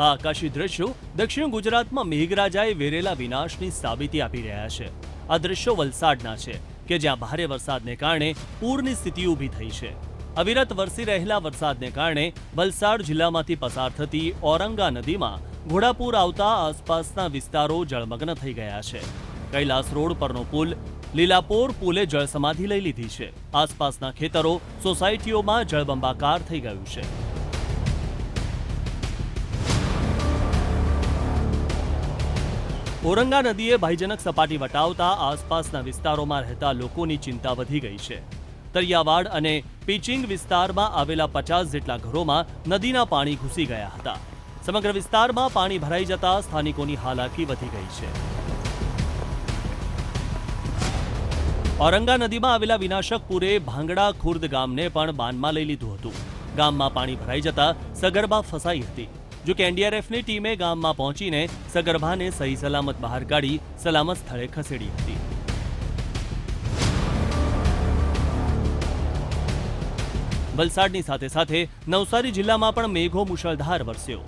આ આકાશી દ્રશ્યો દક્ષિણ ગુજરાતમાં મેઘરાજાએ વેરેલા વિનાશની સાબિતી આપી રહ્યા છે. આ દ્રશ્યો વલસાડના છે, કે જ્યાં ભારે વરસાદને કારણે પૂરની સ્થિતિ ઊભી થઈ છે. અવિરત વરસી રહેલા વરસાદને કારણે વલસાડ જિલ્લામાંથી પસાર થતી ઔરંગા નદીમાં ઘોડાપુર આવતા આસપાસના વિસ્તારો જળમગ્ન થઈ ગયા છે. કૈલાસ રોડ પરનો પુલ લીલાપોર પુલે જળસમાધિ લઈ લીધી છે. આસપાસના ખેતરો સોસાયટીઓમાં જળબંબાકાર થઈ ગયું છે. ઔરંગા નદીએ ભયજનક સપાટી વટાવતા આસપાસના વિસ્તારોમાં રહેતા લોકોની ચિંતા વધી ગઈ છે. તરિયાવાડ અને પીચિંગ વિસ્તારમાં આવેલા પચાસ જેટલા ઘરોમાં નદીના પાણી ઘૂસી ગયા હતા. સમગ્ર વિસ્તારમાં પાણી ભરાઈ જતા સ્થાનિકોની હાલાકી વધી ગઈ છે. ઔરંગા નદીમાં આવેલા વિનાશકપુરે ભાંગડા ખુર્દ ગામને પણ બાનમાં લઈ લીધું હતું. ગામમાં પાણી ભરાઈ જતા સગર્ભા ફસાઈ હતી. જો કે એનડીઆરએફની ટીમે ગામમાં પહોંચીને સગર્ભાને સહી સલામત બહાર કાઢી સલામત સ્થળે ખસેડી હતી. વલસાડની સાથે સાથે નવસારી જિલ્લામાં પણ મેઘો મુશળધાર વરસ્યો.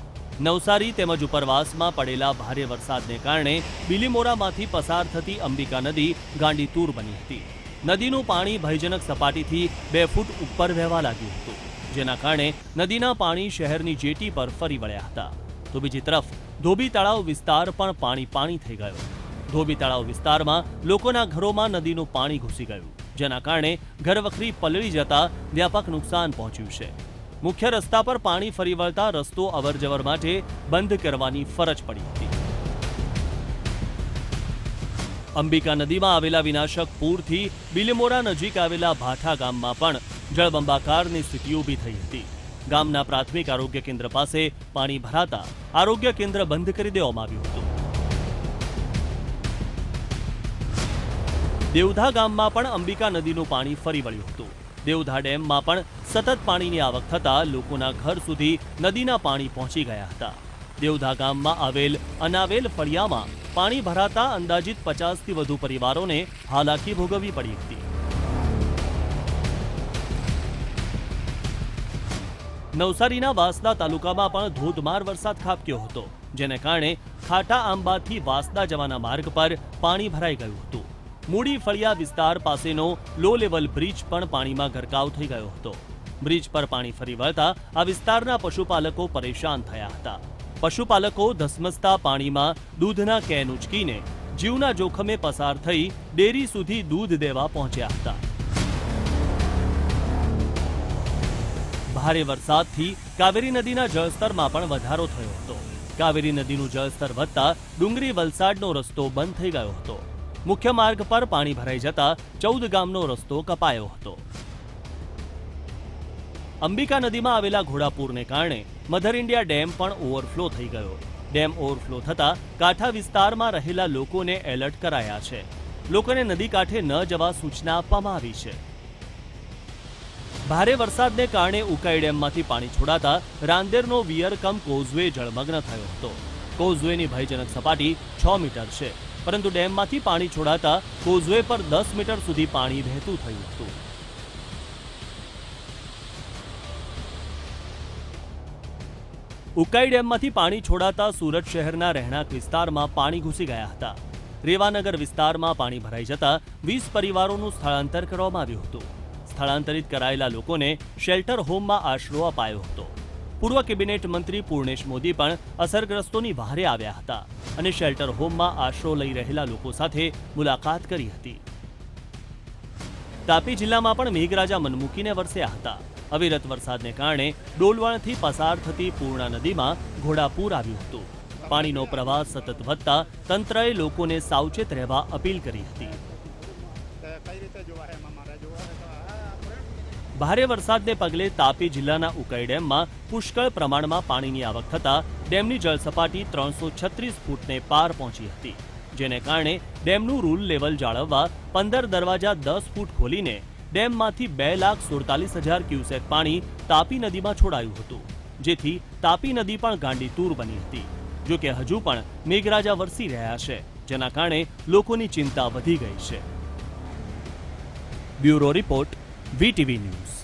નવસારી તેમજ ઉપરવાસમાં પડેલા ભારે વરસાદને કારણે બિલીમોરામાંથી પસાર થતી અંબિકા નદી ગાંડીતૂર બની હતી. નદીનું પાણી ભયજનક સપાટીથી બે ફૂટ ઉપર વહેવા લાગ્યું હતું. જેના કારણે નદીના પાણી શહેરની જેટી પર ફરી વળ્યા હતા. તો બીજી તરફ ધોબી તળાવ વિસ્તાર પણ પાણી પાણી થઈ ગયો. ધોબી તળાવ વિસ્તારમાં લોકોના ઘરોમાં નદીનું પાણી ઘૂસી ગયું, જેના કારણે ઘરવખરી પલળી જતા વ્યાપક નુકસાન પહોંચ્યું છે. મુખ્ય રસ્તા પર પાણી ફરી વળતા રસ્તો અવરજવર માટે બંધ કરવાની ફરજ પડી હતી. અંબિકા નદીમાં આવેલા વિનાશક પૂરથી બિલીમોરા નજીક આવેલા ભાઠા ગામમાં પણ જળબંબાકારની સ્થિતિ ઊભી થઈ હતી. ગામના પ્રાથમિક આરોગ્ય કેન્દ્ર પાસે પાણી ભરાતા આરોગ્ય કેન્દ્ર બંધ કરી દેવામાં આવ્યું હતું. દેવધા ગામમાં પણ અંબિકા નદીનું પાણી ફરી વળ્યું હતું. દેવધા ડેમમાં પણ સતત પાણીની આવક થતાં લોકોના ઘર સુધી નદીના પાણી પહોંચી ગયા હતા. દેવધા ગામમાં આવેલ અનાવેલ ફળિયામાં પાણી ભરાતા અંદાજિત પચાસથી વધુ પરિવારોને હાલાકી ભોગવવી પડી હતી. નવસારીના વાસદા તાલુકામાં પણ ધોધમાર વરસાદ ખાબક્યો હતો, જેને કારણે ખાટા આંબાથી વાસદા જવાના માર્ગ પર પાણી ભરાઈ ગયું હતું. મૂડી ફળિયા વિસ્તાર પાસેનો લો લેવલ બ્રિજ પણ પાણીમાં ગરકાવ થઈ ગયો હતો. બ્રિજ પર પાણી ફરી વળતા આ વિસ્તારના પશુપાલકો પરેશાન થયા હતા. પશુપાલકો ધસમસતા પાણીમાં દૂધના કેન ઉચકીને જીવના જોખમે પસાર થઈ ડેરી સુધી દૂધ દેવા પહોંચ્યા હતા. ભારે વરસાદથી કાવેરી નદીના જળસ્તરમાં પણ વધારો થયો હતો. કાવેરી નદીનું જળસ્તર વધતા ડુંગરી વલસાડનો રસ્તો બંધ થઈ ગયો હતો. મુખ્ય માર્ગ પર પાણી ભરાઈ જતા ચૌદ ગામનો રસ્તો કપાયો હતો. અંબિકા નદીમાં આવેલા ઘોડાપુરને કારણે મધર ઇન્ડિયા ડેમ પણ ઓવરફ્લો થઈ ગયો. ડેમ ઓવરફ્લો થતા કાંઠા વિસ્તારમાં રહેલા લોકોને એલર્ટ કરાયા છે. લોકોને નદી કાંઠે ન જવા સૂચના આપવામાં આવી છે. ભારે વરસાદને કારણે ઉકાઈ ડેમમાંથી પાણી છોડાતા રાંદેરનો વિયર કમ કોઝવે જળમગ્ન થયો હતો. કોઝવેની ભયજનક સપાટી છ મીટર છે, પરંતુ ડેમમાંથી પાણી છોડાતા કોઝવે પર દસ મીટર સુધી પાણી વહેતું થયું હતું. ઉકાઈ ડેમમાંથી પાણી છોડાતા સુરત શહેરના રહેણાંક વિસ્તારમાં પાણી ઘૂસી ગયા હતા. રેવાનગર વિસ્તારમાં પાણી ભરાઈ જતા વીસ પરિવારોનું સ્થળાંતર કરવામાં આવ્યું હતું. સ્થળાંતરિત કરાયેલા લોકોને શેલ્ટર હોમમાં આશરો અપાયો હતો. પૂર્વ કેબિનેટ મંત્રી પૂર્ણેશ મોદી પણ અસરગ્રસ્તોની ભારે આવ્યા હતા અને શેલ્ટર હોમમાં આશરો લઈ રહેલા લોકો સાથે મુલાકાત કરી હતી. તાપી જિલ્લામાં પણ મેઘરાજા મનમૂકીને વરસ્યા હતા. અવિરત વરસાદને કારણે ડોલવણથી પસાર થતી પૂર્ણા નદીમાં ઘોડાપૂર આવ્યું હતું. પાણીનો પ્રવાહ સતત વધતા તંત્રએ લોકોને સાવચેત રહેવા અપીલ કરી હતી. ભારે વરસાદને પગલે તાપી જિલ્લાના ઉકાઈ ડેમમાં પુષ્કળ પ્રમાણમાં પાણીની આવક થતાં ડેમની જળસપાટી ત્રણસો છત્રીસ ફૂટને પાર પહોંચી હતી, જેને કારણે ડેમનું રૂલ લેવલ જાળવવા પંદર દરવાજા દસ ફૂટ ખોલીને ડેમમાંથી બે લાખ સુડતાલીસ હજાર ક્યુસેક પાણી તાપી નદીમાં છોડાયું હતું, જેથી તાપી નદી પણ ગાંડીતૂર બની હતી જોકે હજુ પણ મેઘરાજા વરસી રહ્યા છે, જેના કારણે લોકોની ચિંતા વધી ગઈ છે. Bureau report VTV news